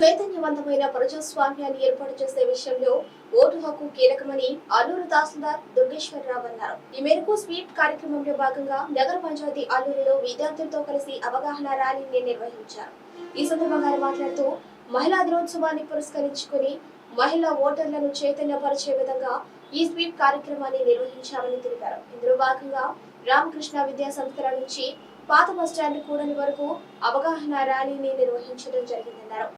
చైతన్యవంతమైన ప్రజాస్వామ్యాన్ని ఏర్పాటు చేసే విషయంలో ఓటు హక్కు కీలకమని అల్లూరు తహసీల్దార్ దుర్గేశ్వరరావు అన్నారు. ఈ మేరకు స్వీప్ కార్యక్రమంలో భాగంగా నగర పంచాయతీ అల్లూరులో విద్యార్థులతో కలిసి అవగాహన ర్యాలీని నిర్వహించారు. ఈ సందర్భంగా మాట్లాడుతూ మహిళా దినోత్సవాన్ని పురస్కరించుకుని మహిళా ఓటర్లను చైతన్యపరిచే విధంగా ఈ స్వీప్ కార్యక్రమాన్ని నిర్వహించామని తెలిపారు. ఇందులో భాగంగా రామకృష్ణ విద్యా సంస్థల నుంచి పాత బస్టాండ్ కూడలి వరకు అవగాహన ర్యాలీని నిర్వహించడం జరిగిందన్నారు.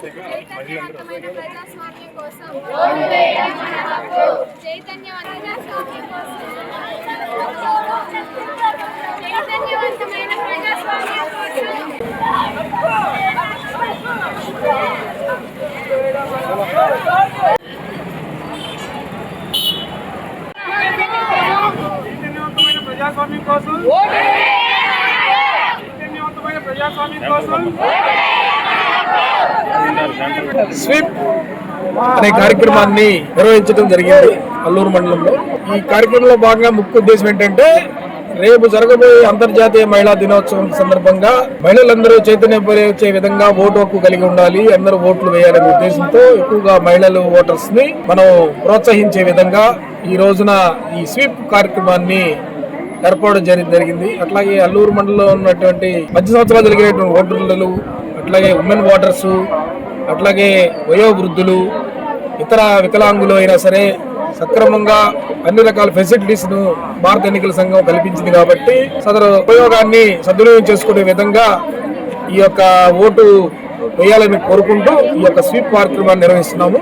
చైతన్యవంతమైన ప్రజాస్వామ్యం కోసం చైతన్యవంతమైన ప్రజాస్వామ్యం కోసం చైతన్యవంతమైన ప్రజాస్వామ్యం కోసం ప్రజాస్వామ్యం కోసం ప్రజాస్వామ్యం కోసం స్వీప్ అనే కార్యక్రమాన్ని నిర్వహించడం జరిగింది అల్లూరు మండలంలో. ఈ కార్యక్రమంలో భాగంగా ముఖ్య ఉద్దేశం ఏంటంటే రేపు జరగబోయే అంతర్జాతీయ మహిళా దినోత్సవం సందర్భంగా మహిళలందరూ చైతన్యపరిచే విధంగా ఓటు హక్కు కలిగి ఉండాలి అందరూ ఓట్లు వేయాలనే ఉద్దేశంతో ఎక్కువగా మహిళలు ఓటర్స్ని మనం ప్రోత్సహించే విధంగా ఈ రోజున ఈ స్వీప్ కార్యక్రమాన్ని ఏర్పాటు జరిగింది. అట్లాగే అల్లూరు మండలంలో ఉన్నటువంటి మధ్య సంవత్సరాలు జరిగినటువంటి ఓటర్లు అట్లాగే ఉమెన్ ఓటర్స్ అట్లాగే వయోవృద్ధులు ఇతర వికలాంగులు అయినా సరే సక్రమంగా అన్ని రకాల ఫెసిలిటీస్ను భారత ఎన్నికల సంఘం కల్పించింది కాబట్టి సదరు ఉపయోగాన్ని సద్వినియోగం చేసుకునే విధంగా ఈ యొక్క ఓటు వేయాలని కోరుకుంటూ ఈ యొక్క స్వీప్ కార్యక్రమాన్ని నిర్వహిస్తున్నాము.